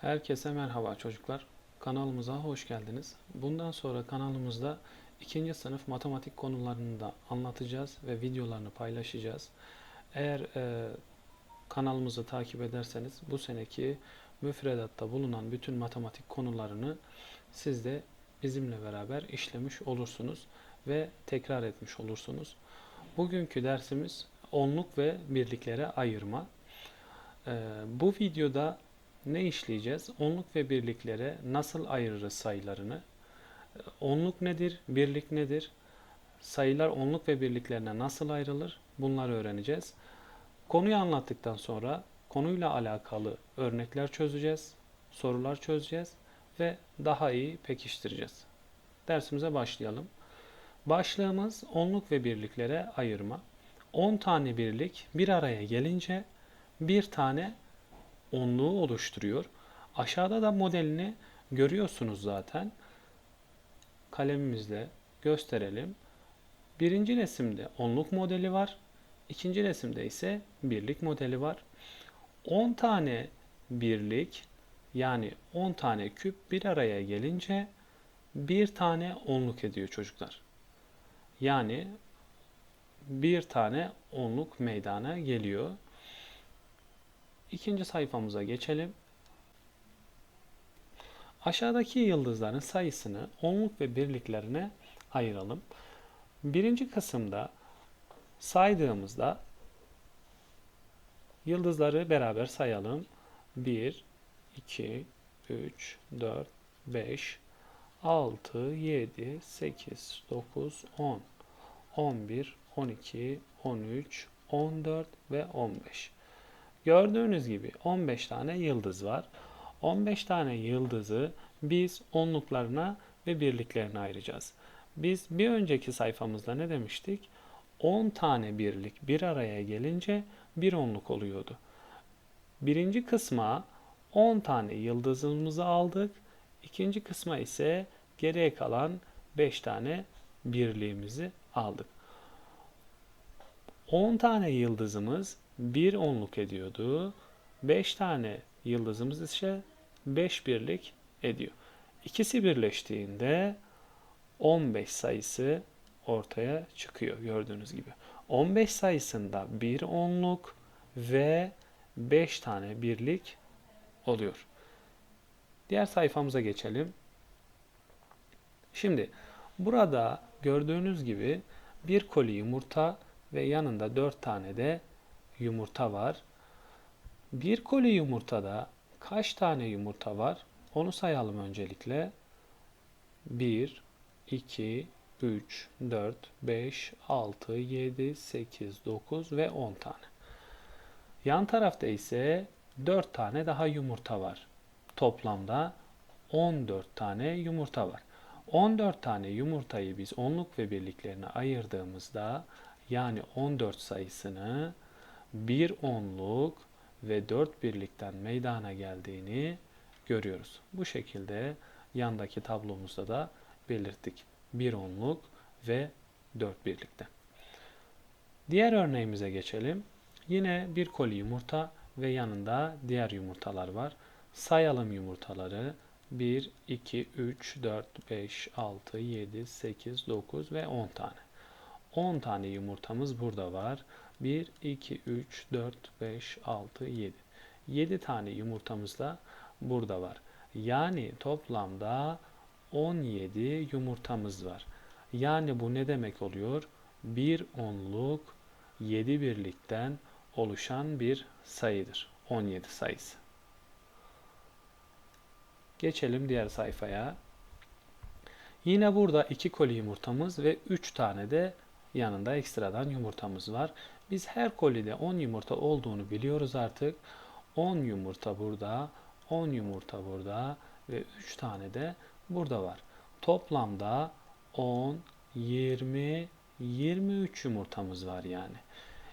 Herkese merhaba çocuklar. Kanalımıza hoş geldiniz. Bundan sonra kanalımızda ikinci sınıf matematik konularını da anlatacağız ve videolarını paylaşacağız. Eğer e, kanalımızı takip ederseniz bu seneki müfredatta bulunan bütün matematik konularını siz de bizimle beraber işlemiş olursunuz ve tekrar etmiş olursunuz. Bugünkü dersimiz onluk ve birliklere ayırma. E, bu videoda ne işleyeceğiz? Onluk ve birliklere nasıl ayırırız sayılarını? Onluk nedir? Birlik nedir? Sayılar onluk ve birliklerine nasıl ayrılır? Bunları öğreneceğiz. Konuyu anlattıktan sonra konuyla alakalı örnekler çözeceğiz, sorular çözeceğiz ve daha iyi pekiştireceğiz. Dersimize başlayalım. Başlığımız onluk ve birliklere ayırma. 10 tane birlik bir araya gelince bir tane onluğu oluşturuyor. Aşağıda da modelini görüyorsunuz zaten. Kalemimizle gösterelim. Birinci resimde onluk modeli var. İkinci resimde ise birlik modeli var. 10 tane birlik yani 10 tane küp bir araya gelince bir tane onluk ediyor çocuklar. Yani bir tane onluk meydana geliyor. İkinci sayfamıza geçelim. Aşağıdaki yıldızların sayısını onluk ve birliklerine ayıralım. Birinci kısımda saydığımızda yıldızları beraber sayalım. 1, 2, 3, 4, 5, 6, 7, 8, 9, 10, 11, 12, 13, 14 ve 15. Gördüğünüz gibi 15 tane yıldız var. 15 tane yıldızı biz onluklarına ve birliklerine ayıracağız. Biz bir önceki sayfamızda ne demiştik? 10 tane birlik bir araya gelince bir onluk oluyordu. Birinci kısma 10 tane yıldızımızı aldık. İkinci kısma ise geriye kalan 5 tane birliğimizi aldık. 10 tane yıldızımız bir onluk ediyordu. 5 tane yıldızımız ise 5 birlik ediyor. İkisi birleştiğinde 15 sayısı ortaya çıkıyor gördüğünüz gibi. 15 sayısında bir onluk ve 5 tane birlik oluyor. Diğer sayfamıza geçelim. Şimdi burada gördüğünüz gibi bir koli yumurta ve yanında 4 tane de yumurta var. Bir koli yumurtada kaç tane yumurta var? Onu sayalım öncelikle. 1, 2, 3, 4, 5, 6, 7, 8, 9 ve 10 tane. Yan tarafta ise 4 tane daha yumurta var. Toplamda 14 tane yumurta var. 14 tane yumurtayı biz onluk ve birliklerine ayırdığımızda yani 14 sayısını bir onluk ve dört birlikten meydana geldiğini görüyoruz. Bu şekilde yandaki tablomuzda da belirttik. Bir onluk ve dört birlikte. Diğer örneğimize geçelim. Yine bir koli yumurta ve yanında diğer yumurtalar var. Sayalım yumurtaları. 1, 2, 3, 4, 5, 6, 7, 8, 9 ve 10 tane. 10 tane yumurtamız burada var. 1, 2, 3, 4, 5, 6, 7. 7 tane yumurtamız da burada var. Yani toplamda 17 yumurtamız var. Yani bu ne demek oluyor? Bir onluk 7 birlikten oluşan bir sayıdır. 17 sayısı. Geçelim diğer sayfaya. Yine burada 2 koli yumurtamız ve 3 tane de yanında ekstradan yumurtamız var. Biz her kolide 10 yumurta olduğunu biliyoruz artık. 10 yumurta burada, 10 yumurta burada ve 3 tane de burada var. Toplamda 10, 20, 23 yumurtamız var yani.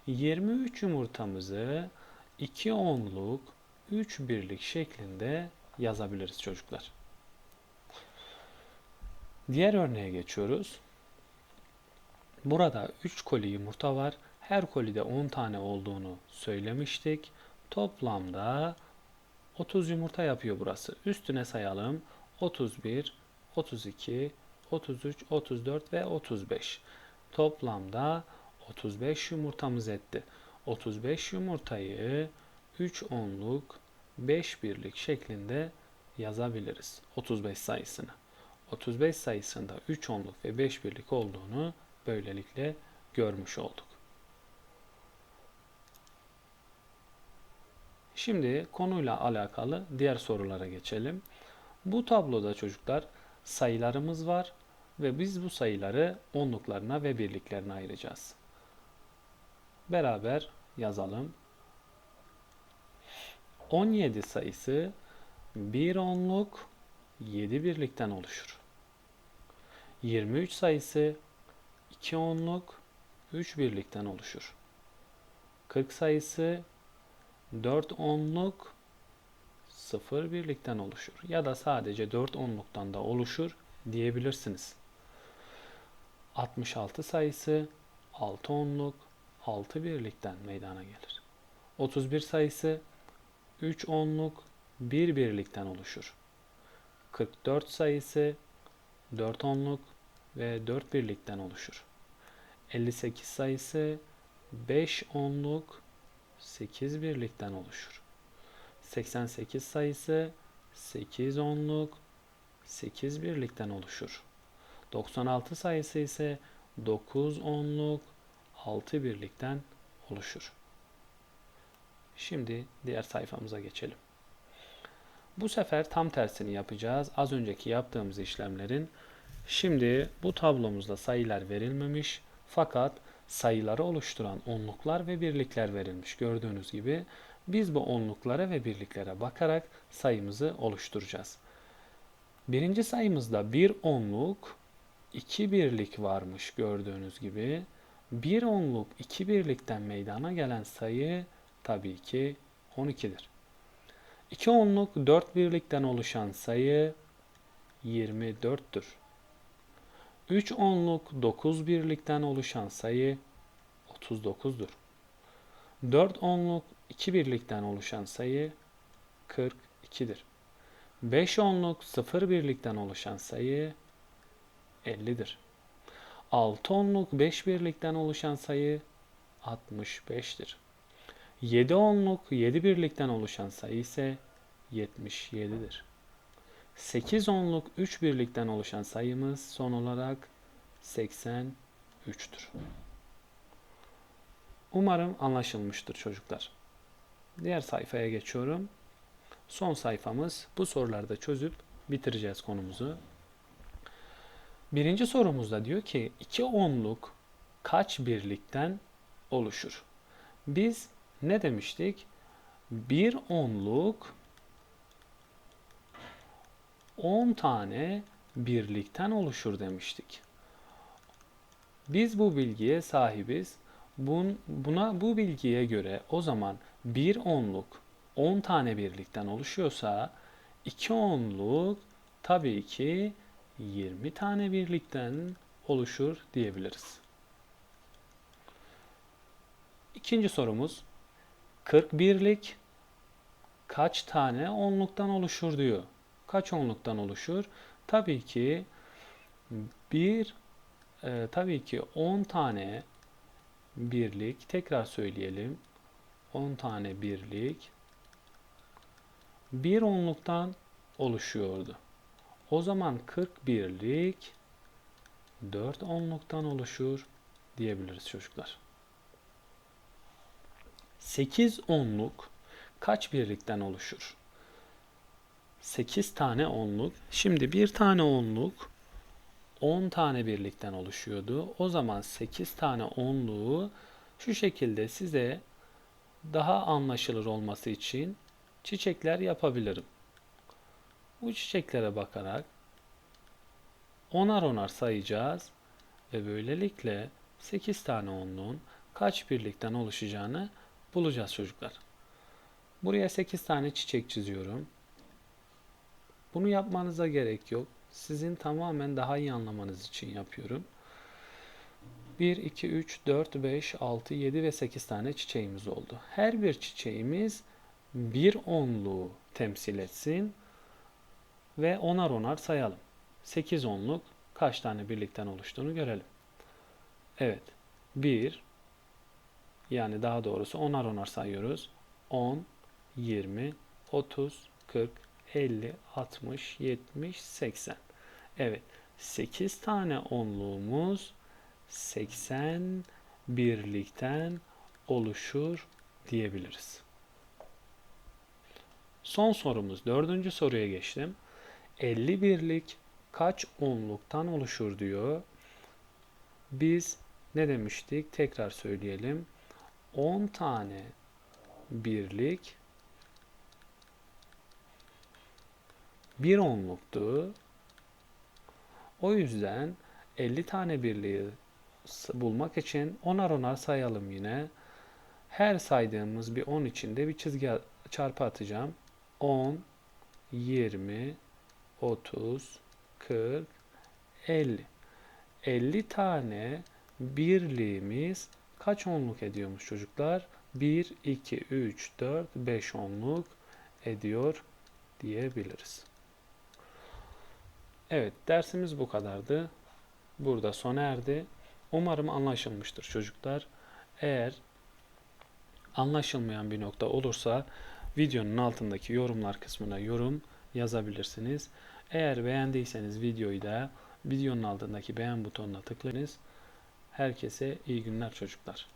23 yumurtamızı 2 onluk, 3 birlik şeklinde yazabiliriz çocuklar. Diğer örneğe geçiyoruz. Burada 3 koli yumurta var. Her kolide 10 tane olduğunu söylemiştik. Toplamda 30 yumurta yapıyor burası. Üstüne sayalım. 31, 32, 33, 34 ve 35. Toplamda 35 yumurtamız etti. 35 yumurtayı 3 onluk 5 birlik şeklinde yazabiliriz. 35 sayısını. 35 sayısında 3 onluk ve 5 birlik olduğunu böylelikle görmüş olduk. Şimdi konuyla alakalı diğer sorulara geçelim. Bu tabloda çocuklar sayılarımız var ve biz bu sayıları onluklarına ve birliklerine ayıracağız. Beraber yazalım. 17 sayısı bir onluk 7 birlikten oluşur. 23 sayısı 2 onluk 3 birlikten oluşur. 40 sayısı 4 onluk 0 birlikten oluşur. Ya da sadece 4 onluktan da oluşur diyebilirsiniz. 66 sayısı 6 onluk 6 birlikten meydana gelir. 31 sayısı 3 onluk 1 birlikten oluşur. 44 sayısı 4 onluk ve 4 birlikten oluşur. 58 sayısı 5 onluk 8 birlikten oluşur. 88 sayısı 8 onluk 8 birlikten oluşur. 96 sayısı ise 9 onluk 6 birlikten oluşur. Şimdi diğer sayfamıza geçelim. Bu sefer tam tersini yapacağız. Az önceki yaptığımız işlemlerin. Şimdi bu tablomuzda sayılar verilmemiş fakat sayıları oluşturan onluklar ve birlikler verilmiş. Gördüğünüz gibi biz bu onluklara ve birliklere bakarak sayımızı oluşturacağız. Birinci sayımızda bir onluk, iki birlik varmış gördüğünüz gibi. Bir onluk iki birlikten meydana gelen sayı tabii ki 12'dir. 2 onluk 4 birlikten oluşan sayı 24'tür. 3 onluk 9 birlikten oluşan sayı 39'dur. 4 onluk 2 birlikten oluşan sayı 42'dir. 5 onluk 0 birlikten oluşan sayı 50'dir. 6 onluk 5 birlikten oluşan sayı 65'tir. 7 onluk 7 birlikten oluşan sayı ise 77'dir. 8 onluk 3 birlikten oluşan sayımız son olarak 83'tür. Umarım anlaşılmıştır çocuklar. Diğer sayfaya geçiyorum. Son sayfamız. Bu soruları da çözüp bitireceğiz konumuzu. Birinci sorumuzda diyor ki 2 onluk kaç birlikten oluşur? Biz ne demiştik? Bir onluk 10 tane birlikten oluşur demiştik. Biz bu bilgiye sahibiz. Bun, buna bu bilgiye göre o zaman bir onluk 10 tane birlikten oluşuyorsa iki onluk tabii ki 20 tane birlikten oluşur diyebiliriz. İkinci sorumuz 41'lik kaç tane onluktan oluşur diyor. Kaç onluktan oluşur? Tabii ki bir e, tabii ki 10 tane birlik tekrar söyleyelim. 10 tane birlik bir onluktan oluşuyordu. O zaman 41'lik 4 onluktan oluşur diyebiliriz çocuklar. 8 onluk kaç birlikten oluşur? 8 tane onluk. Şimdi bir tane onluk 10 tane birlikten oluşuyordu. O zaman 8 tane onluğu şu şekilde size daha anlaşılır olması için çiçekler yapabilirim. Bu çiçeklere bakarak onar onar sayacağız ve böylelikle 8 tane onluğun kaç birlikten oluşacağını bulacağız çocuklar. Buraya 8 tane çiçek çiziyorum. Bunu yapmanıza gerek yok. Sizin tamamen daha iyi anlamanız için yapıyorum. 1, 2, 3, 4, 5, 6, 7 ve 8 tane çiçeğimiz oldu. Her bir çiçeğimiz bir onluğu temsil etsin ve onar onar sayalım. 8 onluk kaç tane birlikten oluştuğunu görelim. Evet. 1 yani daha doğrusu onar onar sayıyoruz. 10, 20, 30, 40, 50, 60, 70, 80. Evet. 8 tane onluğumuz 80 birlikten oluşur diyebiliriz. Son sorumuz dördüncü soruya geçtim. 50 birlik kaç onluktan oluşur diyor. Biz ne demiştik? Tekrar söyleyelim. 10 tane birlik bir onluktu. O yüzden 50 tane birliği bulmak için onar onar sayalım yine. Her saydığımız bir 10 içinde bir çizgi çarpı atacağım. 10, 20, 30, 40, 50. 50 tane birliğimiz kaç onluk ediyormuş çocuklar? 1, 2, 3, 4, 5 onluk ediyor diyebiliriz. Evet, dersimiz bu kadardı. Burada sona erdi. Umarım anlaşılmıştır çocuklar. Eğer anlaşılmayan bir nokta olursa videonun altındaki yorumlar kısmına yorum yazabilirsiniz. Eğer beğendiyseniz videoyu da videonun altındaki beğen butonuna tıklayınız. Herkese iyi günler çocuklar.